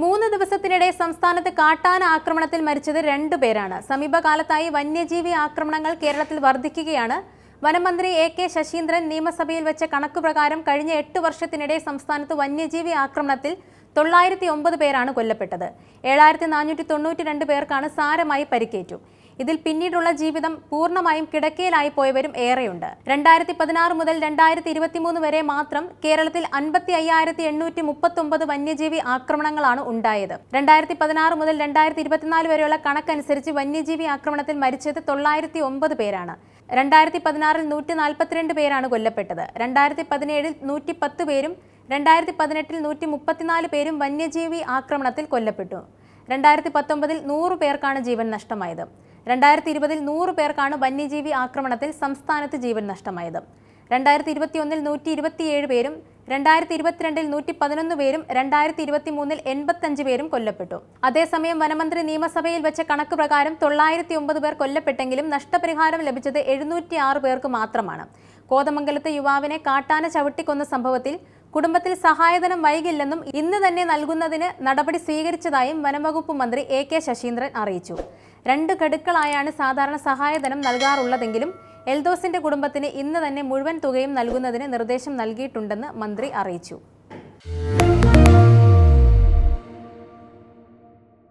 മൂന്ന് ദിവസത്തിനിടെ സംസ്ഥാനത്ത് കാട്ടാന ആക്രമണത്തിൽ മരിച്ചത് രണ്ടു പേരാണ്. സമീപകാലത്തായി വന്യജീവി ആക്രമണങ്ങൾ കേരളത്തിൽ വർദ്ധിക്കുകയാണ്. വനമന്ത്രി എ കെ ശശീന്ദ്രൻ നിയമസഭയിൽ വെച്ച കണക്കുപ്രകാരം കഴിഞ്ഞ എട്ട് വർഷത്തിനിടെ സംസ്ഥാനത്ത് വന്യജീവി ആക്രമണത്തിൽ തൊള്ളായിരത്തി ഒമ്പത് പേരാണ് കൊല്ലപ്പെട്ടത്. ഏഴായിരത്തി നാനൂറ്റി തൊണ്ണൂറ്റി രണ്ട് പേർക്കാണ് സാരമായി പരിക്കേറ്റു. ഇതിൽ പിന്നീടുള്ള ജീവിതം പൂർണമായും കിടക്കയിലായി പോയവരും ഏറെയുണ്ട്. രണ്ടായിരത്തി പതിനാറ് മുതൽ രണ്ടായിരത്തി ഇരുപത്തിമൂന്ന് വരെ മാത്രം കേരളത്തിൽ അൻപത്തി അയ്യായിരത്തി എണ്ണൂറ്റി മുപ്പത്തൊമ്പത് വന്യജീവി ആക്രമണങ്ങളാണ് ഉണ്ടായത്. രണ്ടായിരത്തി പതിനാറ് മുതൽ രണ്ടായിരത്തി ഇരുപത്തിനാല് വരെയുള്ള കണക്കനുസരിച്ച് വന്യജീവി ആക്രമണത്തിൽ മരിച്ചത് തൊള്ളായിരത്തി ഒമ്പത് പേരാണ്. രണ്ടായിരത്തി പതിനാറിൽ നൂറ്റി നാൽപ്പത്തിരണ്ട് പേരാണ് കൊല്ലപ്പെട്ടത്. രണ്ടായിരത്തി പതിനേഴിൽ നൂറ്റി പത്ത് പേരും രണ്ടായിരത്തി പതിനെട്ടിൽ നൂറ്റി മുപ്പത്തിനാല് പേരും വന്യജീവി ആക്രമണത്തിൽ കൊല്ലപ്പെട്ടു. രണ്ടായിരത്തി പത്തൊമ്പതിൽ നൂറ് പേർക്കാണ് ജീവൻ നഷ്ടമായത്. രണ്ടായിരത്തി ഇരുപതിൽ നൂറ് പേർക്കാണ് വന്യജീവി ആക്രമണത്തിൽ സംസ്ഥാനത്ത് ജീവൻ നഷ്ടമായത്. രണ്ടായിരത്തി ഇരുപത്തിയൊന്നിൽ നൂറ്റി ഇരുപത്തിയേഴ് പേരും രണ്ടായിരത്തി ഇരുപത്തിരണ്ടിൽ നൂറ്റി പതിനൊന്ന് പേരും രണ്ടായിരത്തി ഇരുപത്തി മൂന്നിൽ എൺപത്തഞ്ച് പേരും കൊല്ലപ്പെട്ടു. അതേസമയം വനമന്ത്രി നിയമസഭയിൽ വെച്ച കണക്ക് പ്രകാരം തൊള്ളായിരത്തി ഒമ്പത് പേർ കൊല്ലപ്പെട്ടെങ്കിലും നഷ്ടപരിഹാരം ലഭിച്ചത് എഴുന്നൂറ്റി ആറ് പേർക്ക് മാത്രമാണ്. കോതമംഗലത്തെ യുവാവിനെ കാട്ടാന ചവിട്ടിക്കൊന്ന സംഭവത്തിൽ കുടുംബത്തിൽ സഹായധനം വൈകില്ലെന്നും ഇന്ന് തന്നെ നൽകുന്നതിന് നടപടി സ്വീകരിച്ചതായും വനംവകുപ്പ് മന്ത്രി എ കെ ശശീന്ദ്രൻ അറിയിച്ചു. രണ്ട് ഘടുക്കളായാണ് സാധാരണ സഹായധനം നൽകാറുള്ളതെങ്കിലും എൽദോസിന്റെ കുടുംബത്തിന് ഇന്ന് തന്നെ മുഴുവൻ തുകയും നൽകുന്നതിന് നിർദ്ദേശം നൽകിയിട്ടുണ്ടെന്ന് മന്ത്രി അറിയിച്ചു.